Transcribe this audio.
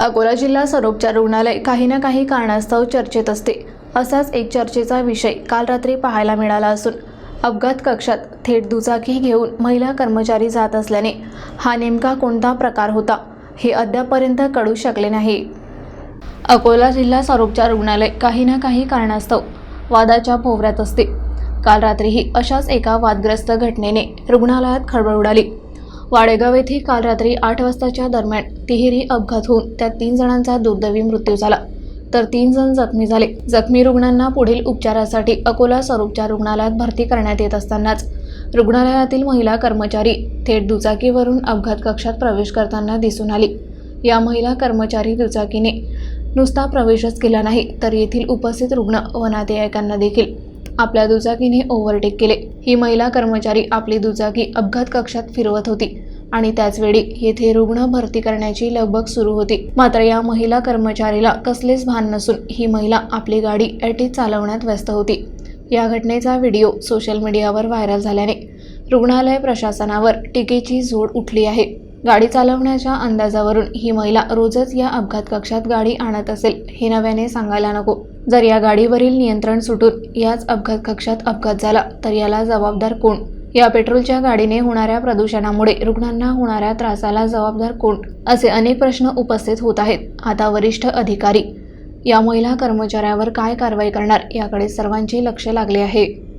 अकोला जिल्हा सरोपचार रुग्णालय काही ना काही कारणास्तव चर्चेत असते. असाच एक चर्चेचा विषय काल रात्री पाहायला मिळाला असून अपघात कक्षात थेट दुचाकी घेऊन महिला कर्मचारी जात असल्याने हा नेमका कोणता प्रकार होता हे अद्यापपर्यंत कळू शकले नाही. अकोला जिल्हा सरोपचार रुग्णालय काही ना काही कारणास्तव वादाच्या भोवऱ्यात असते. काल रात्रीही अशाच एका वादग्रस्त घटनेने रुग्णालयात खळबळ उडाली. वाडेगाव येथे काल रात्री आठ वाजताच्या दरम्यान तिहेरी अपघात होऊन त्यात तीन जणांचा दुर्दैवी मृत्यू झाला. तर तीन जण जखमी झाले. जखमी रुग्णांना पुढील उपचारासाठी अकोला सरोपचार रुग्णालयात भरती करण्यात येत असतानाच रुग्णालयातील महिला कर्मचारी थेट दुचाकीवरून अपघात कक्षात प्रवेश करताना दिसून आली. या महिला कर्मचारी दुचाकीने नुसता प्रवेशच केला नाही तर येथील उपस्थित रुग्ण व नातेवाईकांना देखील आपल्या दुचाकीने ओव्हरटेक केले. ही महिला कर्मचारी आपली दुचाकी अपघात कक्षात फिरवत होती. आणि त्याचवेळी येथे रुग्ण भरती करण्याची लगबग सुरू होती. मात्र या महिला कर्मचारीला कसलेच भान नसून ही महिला आपली गाडी एटीत चालवण्यात व्यस्त होती. या घटनेचा व्हिडिओ सोशल मीडियावर व्हायरल झाल्याने रुग्णालय प्रशासनावर टीकेची झोड उठली आहे. गाडी चालवण्याच्या अंदाजावरून ही महिला रोजच या अपघात कक्षात गाडी आणत असेल हे नव्याने सांगायला नको. जर या गाडीवरील नियंत्रण सुटून याच अपघात कक्षात अपघात झाला तर याला जबाबदार कोण? या पेट्रोलच्या गाडीने होणाऱ्या प्रदूषणामुळे रुग्णांना होणाऱ्या त्रासाला जबाबदार कोण? असे अनेक प्रश्न उपस्थित होत आहेत. आता वरिष्ठ अधिकारी या महिला कर्मचाऱ्यावर काय कारवाई करणार याकडे सर्वांचे लक्ष लागले आहे.